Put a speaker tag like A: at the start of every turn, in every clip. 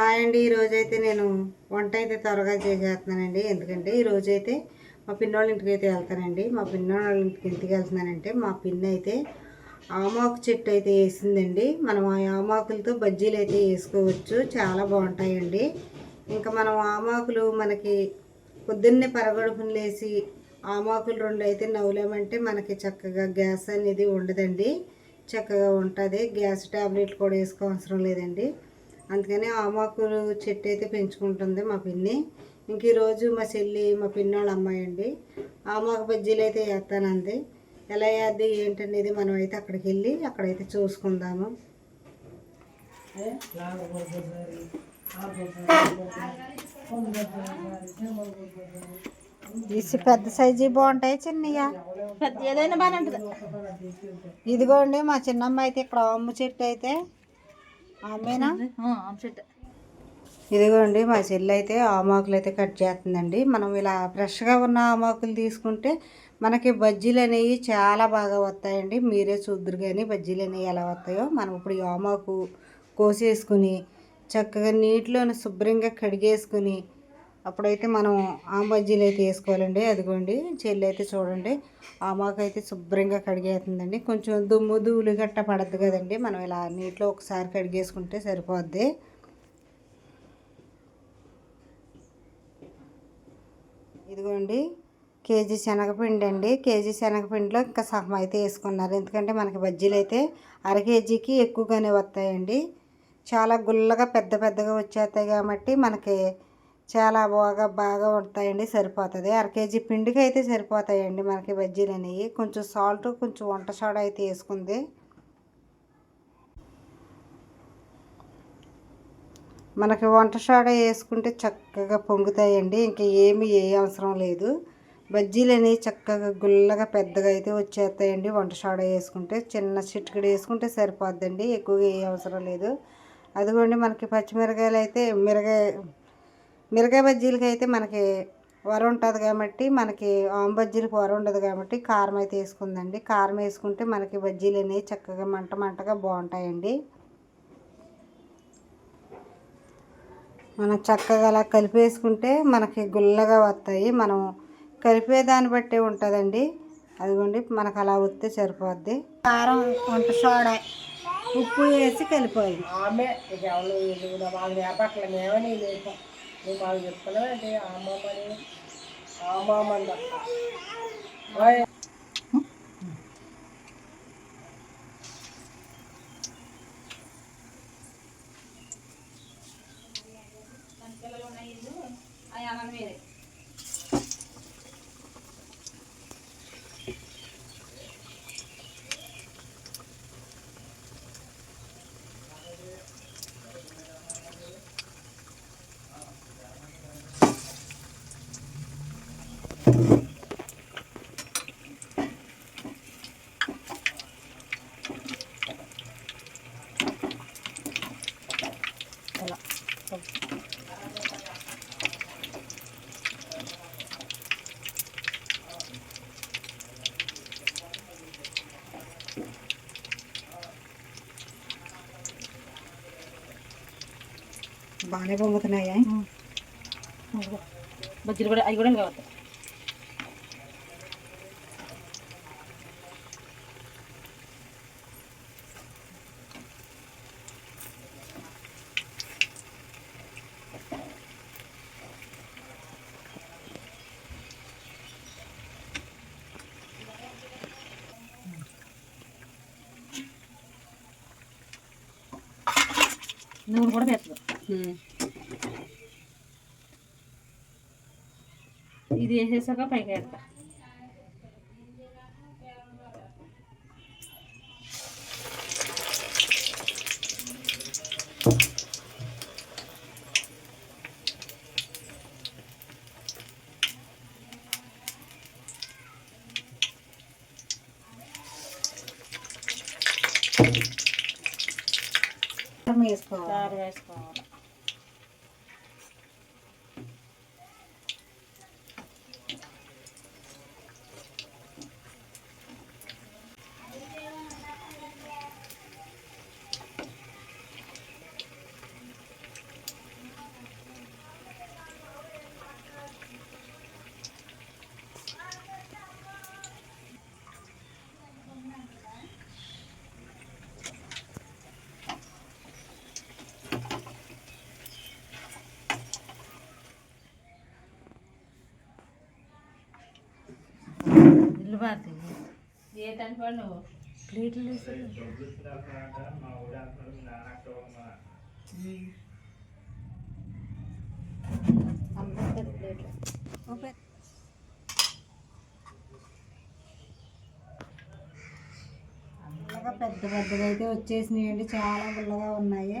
A: Hi అండి. ఈరోజైతే నేను వంట అయితే త్వరగా చేసేస్తున్నానండి. ఎందుకంటే ఈరోజైతే మా పిన్నోళ్ళ ఇంటికి అయితే వెళ్తానండి. మా పిన్నోళ్ళ ఇంటికి ఇంటికి వెళ్తున్నానంటే మా పిన్ని అయితే ఆమాకు చెట్టు అయితే వేసిందండి. మనం ఆ ఆమాకులతో బజ్జీలు అయితే వేసుకోవచ్చు. చాలా బాగుంటాయండి. ఇంకా మనం ఆమాకులు మనకి పొద్దున్నే పరగడుపుని లేసి ఆమాకులు రెండు అయితే నవ్వులేమంటే మనకి చక్కగా గ్యాస్ అనేది ఉండదండి. చక్కగా ఉంటుంది. గ్యాస్ ట్యాబ్లెట్ కూడా వేసుకోవసరం లేదండి. అందుకని ఆమాకులు చెట్టు అయితే పెంచుకుంటుంది మా పిన్ని. ఇంక ఈరోజు మా చెల్లి మా పిన్నోళ్ళ అమ్మాయి అండి. ఆమాకు బజ్జీలు అయితే వేస్తానంది. ఎలా వేద్ది ఏంటనేది మనం అయితే అక్కడికి వెళ్ళి అక్కడైతే చూసుకుందాము. పెద్ద సైజు బాగుంటాయి చిన్నయ్య
B: పెద్ద ఏదైనా బాగానే ఉంటుంది.
A: ఇదిగోండి మా చిన్నమ్మ అయితే ఇక్కడ అమ్ము చెట్టు అయితే ఆమెనా? ఇదిగోండి మా చెల్లి అయితే ఆమాకులు అయితే కట్ చేస్తుందండి. మనం ఇలా ఫ్రెష్గా ఉన్న ఆమాకులు తీసుకుంటే మనకి బజ్జీలు అనేవి చాలా బాగా వస్తాయండి. మీరే చూద్దరు కానీ బజ్జీలు అనేవి ఎలా వస్తాయో. మనం ఇప్పుడు ఈ ఆమాకు కోసేసుకుని చక్కగా నీటిలోని శుభ్రంగా కడిగేసుకుని అప్పుడైతే మనం ఆ బజ్జీలు అయితే వేసుకోవాలండి అదిగోండి. చెల్లి అయితే చూడండి ఆమాకు అయితే శుభ్రంగా కడిగేస్తుందండి. కొంచెం దుమ్ము ధూళి గట్ట పడద్దు కదండి మనం ఇలా నీటిలో ఒకసారి కడిగేసుకుంటే సరిపోద్ది. ఇదిగోండి కేజీ శనగపిండి అండి. కేజీ శనగపిండిలో ఇంకా సగం అయితే వేసుకున్నారు. ఎందుకంటే మనకి బజ్జీలు అయితే అర కేజీకి ఎక్కువగానే వస్తాయండి. చాలా గుల్లగా పెద్ద పెద్దగా వచ్చేస్తాయి కాబట్టి మనకి చాలా బాగా బాగా ఉంటాయండి సరిపోతుంది. అర కేజీ పిండికి అయితే సరిపోతాయండి మనకి బజ్జీలు అనేవి. కొంచెం సాల్ట్ కొంచెం వంట సోడా అయితే వేసుకుంది. మనకి వంట సోడా వేసుకుంటే చక్కగా పొంగుతాయండి. ఇంకా ఏమి ఏ అవసరం లేదు. బజ్జీలు అనేవి చక్కగా గుల్లగా పెద్దగా అయితే వచ్చేస్తాయండి. వంట సోడా వేసుకుంటే చిన్న చిటికడి వేసుకుంటే సరిపోద్దండి. ఎక్కువగా ఏ అవసరం లేదు. అదిగోండి మనకి పచ్చిమిరకాయలు అయితే మిరగాయ మిరకాయ బజ్జీలకి అయితే మనకి వర ఉంటుంది కాబట్టి మనకి ఆమ్ బజ్జీలకు వర ఉండదు కాబట్టి కారం అయితే వేసుకుందండి. కారం వేసుకుంటే మనకి బజ్జీలు అనేవి చక్కగా మంట మంటగా బాగుంటాయండి. మనం చక్కగా అలా కలిపేసుకుంటే మనకి గుల్లగా వస్తాయి. మనం కలిపే దాన్ని బట్టే ఉంటుందండి. అదిగోండి మనకు అలా వస్తే సరిపోద్ది. కారం వంట సోడా ఉప్పు వేసి కలిపోయి
B: నువ్వు మాకు చెప్తున్నావు అంటే అమ్మమ్మని మీరే
A: బాగానే పొంగుతున్నాయా
B: బజ్జీలు కూడా అవి కూడా కావాలి నూనె కూడా వేస్తుంది ఇది వేసేసాక పైకి వేస్తా
A: వేసుకోవాలి.
B: చారు వేసుకోవాలి.
A: పెద్ద పెద్దగా అయితే వచ్చేసినాయండి చాలా గుల్లగా ఉన్నాయి.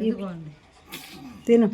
C: ఇదిగోండి
A: తిను.